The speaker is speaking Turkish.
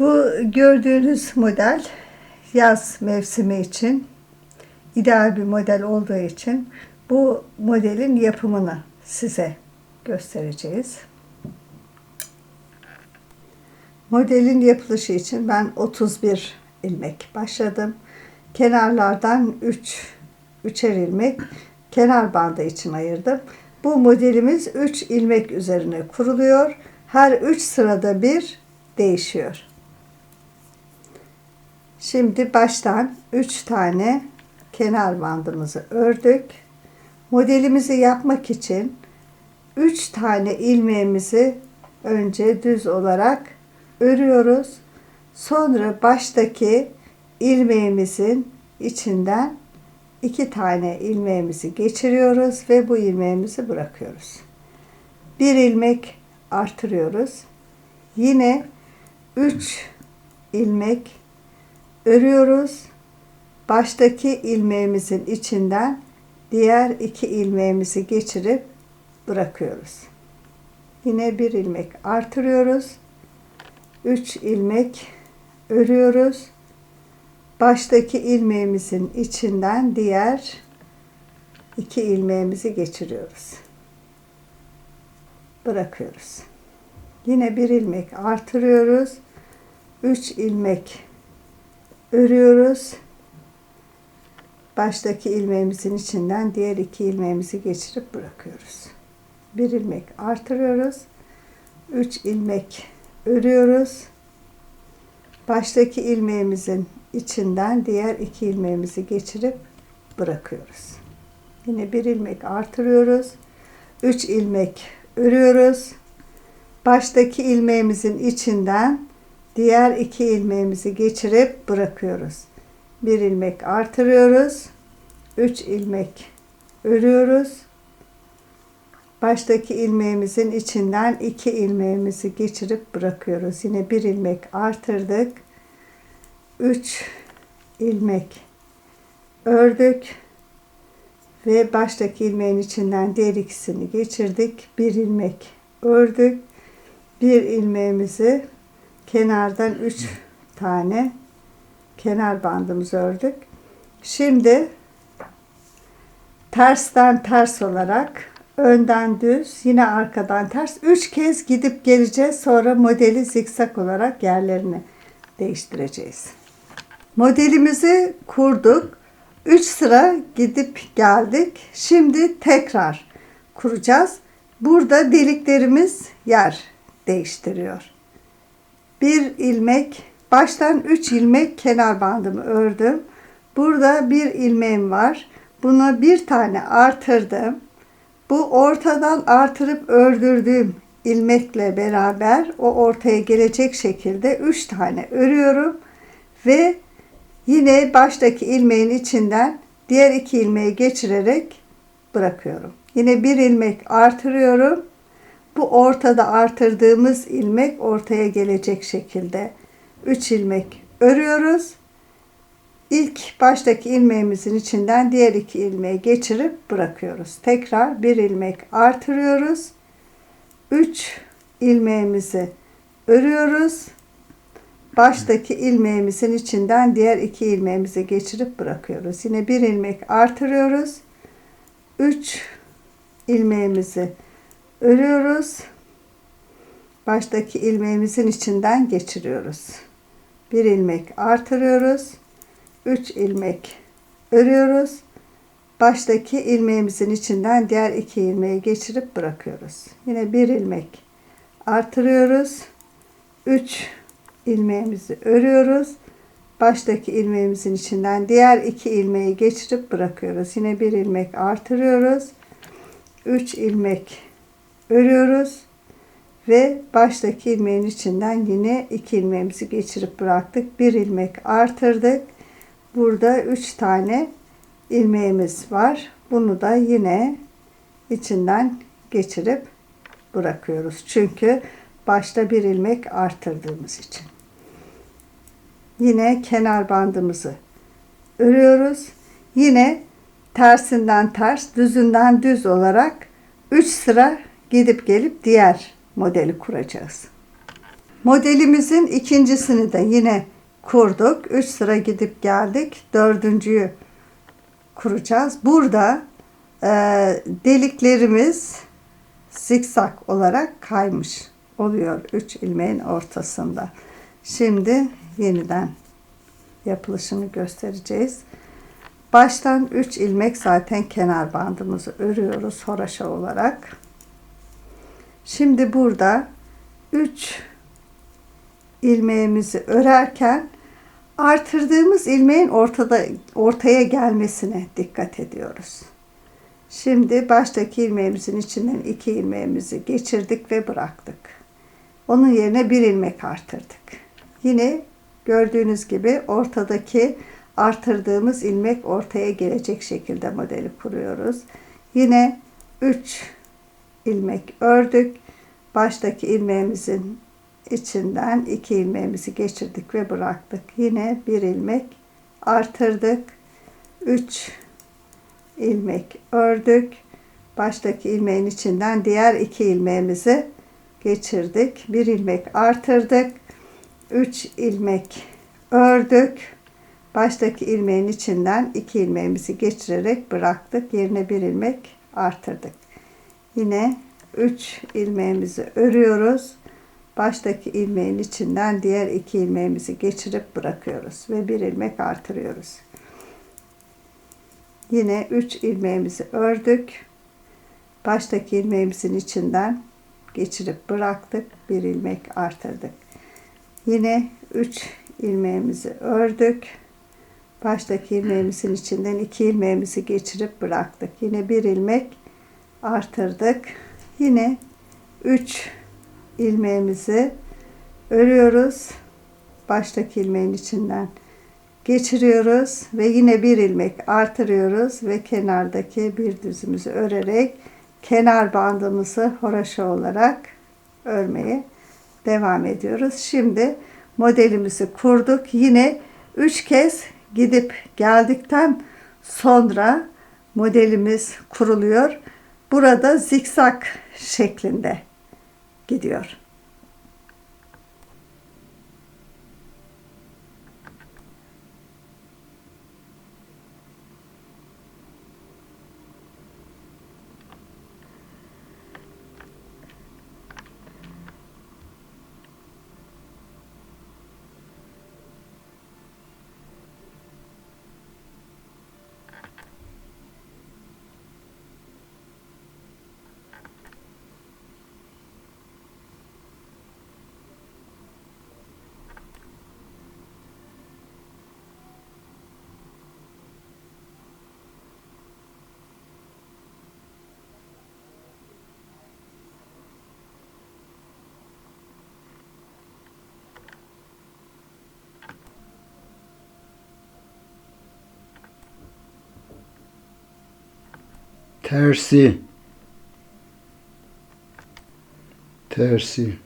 Bu gördüğünüz model yaz mevsimi için ideal bir model olduğu için bu modelin yapımını size göstereceğiz. Modelin yapılışı için ben 31 ilmek başladım. Kenarlardan 3 üçer ilmek kenar bandı için ayırdım. Bu modelimiz 3 ilmek üzerine kuruluyor. Her 3 sırada bir değişiyor. Şimdi baştan 3 tane kenar bandımızı ördük. Modelimizi yapmak için 3 tane ilmeğimizi önce düz olarak örüyoruz. Sonra baştaki ilmeğimizin içinden iki tane ilmeğimizi geçiriyoruz ve bu ilmeğimizi bırakıyoruz. Bir ilmek artırıyoruz. Yine 3 ilmek örüyoruz. Baştaki ilmeğimizin içinden diğer iki ilmeğimizi geçirip bırakıyoruz. Yine bir ilmek artırıyoruz. 3 ilmek örüyoruz. Baştaki ilmeğimizin içinden diğer iki ilmeğimizi geçiriyoruz. Bırakıyoruz. Yine bir ilmek artırıyoruz. 3 ilmek örüyoruz. Baştaki ilmeğimizin içinden diğer iki ilmeğimizi geçirip bırakıyoruz. Bir ilmek artırıyoruz. 3 ilmek örüyoruz. Baştaki ilmeğimizin içinden diğer iki ilmeğimizi geçirip bırakıyoruz. Yine bir ilmek artırıyoruz. 3 ilmek örüyoruz. Baştaki ilmeğimizin içinden diğer iki ilmeğimizi geçirip bırakıyoruz. Bir ilmek artırıyoruz. 3 ilmek örüyoruz. Baştaki ilmeğimizin içinden iki ilmeğimizi geçirip bırakıyoruz. Yine bir ilmek artırdık. 3 ilmek ördük ve baştaki ilmeğin içinden diğer ikisini geçirdik. Bir ilmek ördük. Bir ilmeğimizi kenardan 3 tane kenar bandımızı ördük. Şimdi tersten ters olarak önden düz yine arkadan ters 3 kez gidip geleceğiz. Sonra modeli zikzak olarak yerlerini değiştireceğiz. Modelimizi kurduk. 3 sıra gidip geldik. Şimdi tekrar kuracağız. Burada deliklerimiz yer değiştiriyor. Bir ilmek, baştan 3 ilmek kenar bandımı ördüm. Burada bir ilmeğim var. Buna bir tane artırdım. Bu ortadan artırıp ördürdüğüm ilmekle beraber o ortaya gelecek şekilde 3 tane örüyorum ve Yine baştaki ilmeğin içinden diğer iki ilmeği geçirerek bırakıyorum. Yine bir ilmek artırıyorum. Bu ortada artırdığımız ilmek ortaya gelecek şekilde 3 ilmek örüyoruz. İlk baştaki ilmeğimizin içinden diğer iki ilmeği geçirip bırakıyoruz. Tekrar bir ilmek artırıyoruz. 3 ilmeğimizi örüyoruz baştaki ilmeğimizin içinden diğer iki ilmeğimizi geçirip bırakıyoruz. Yine bir ilmek artırıyoruz. 3 ilmeğimizi örüyoruz. Baştaki ilmeğimizin içinden geçiriyoruz. Bir ilmek artırıyoruz. 3 ilmek örüyoruz. Baştaki ilmeğimizin içinden diğer iki ilmeği geçirip bırakıyoruz. Yine bir ilmek artırıyoruz. 3 ilmeğimizi örüyoruz. Baştaki ilmeğimizin içinden diğer iki ilmeği geçirip bırakıyoruz. Yine bir ilmek artırıyoruz. 3 ilmek örüyoruz ve baştaki ilmeğin içinden yine iki ilmeğimizi geçirip bıraktık. Bir ilmek artırdık. Burada 3 tane ilmeğimiz var. Bunu da yine içinden geçirip bırakıyoruz. Çünkü başta bir ilmek artırdığımız için. Yine kenar bandımızı örüyoruz. Yine tersinden ters, düzünden düz olarak 3 sıra gidip gelip diğer modeli kuracağız. Modelimizin ikincisini de yine kurduk. Üç sıra gidip geldik. Dördüncüyü kuracağız. Burada e, deliklerimiz zikzak olarak kaymış oluyor üç ilmeğin ortasında. Şimdi yeniden yapılışını göstereceğiz. Baştan 3 ilmek zaten kenar bandımızı örüyoruz horaşa olarak. Şimdi burada 3 ilmeğimizi örerken artırdığımız ilmeğin ortada ortaya gelmesine dikkat ediyoruz. Şimdi baştaki ilmeğimizin içinden iki ilmeğimizi geçirdik ve bıraktık. Onun yerine bir ilmek artırdık. Yine gördüğünüz gibi ortadaki artırdığımız ilmek ortaya gelecek şekilde modeli kuruyoruz. Yine 3 ilmek ördük. Baştaki ilmeğimizin içinden iki ilmeğimizi geçirdik ve bıraktık. Yine bir ilmek artırdık. 3 ilmek ördük. Baştaki ilmeğin içinden diğer iki ilmeğimizi geçirdik. Bir ilmek artırdık. 3 ilmek ördük. Baştaki ilmeğin içinden iki ilmeğimizi geçirerek bıraktık. Yerine bir ilmek artırdık. Yine 3 ilmeğimizi örüyoruz. Baştaki ilmeğin içinden diğer iki ilmeğimizi geçirip bırakıyoruz ve bir ilmek artırıyoruz. Yine 3 ilmeğimizi ördük. Baştaki ilmeğimizin içinden geçirip bıraktık. Bir ilmek artırdık. Yine 3 ilmeğimizi ördük. Baştaki ilmeğimizin içinden iki ilmeğimizi geçirip bıraktık. Yine bir ilmek artırdık. Yine 3 ilmeğimizi örüyoruz. Baştaki ilmeğin içinden geçiriyoruz ve yine bir ilmek artırıyoruz ve kenardaki bir düzümüzü örerek kenar bandımızı horaşa olarak örmeye devam ediyoruz. Şimdi modelimizi kurduk. Yine 3 kez gidip geldikten sonra modelimiz kuruluyor. Burada zikzak şeklinde gidiyor. Tersi. Tersi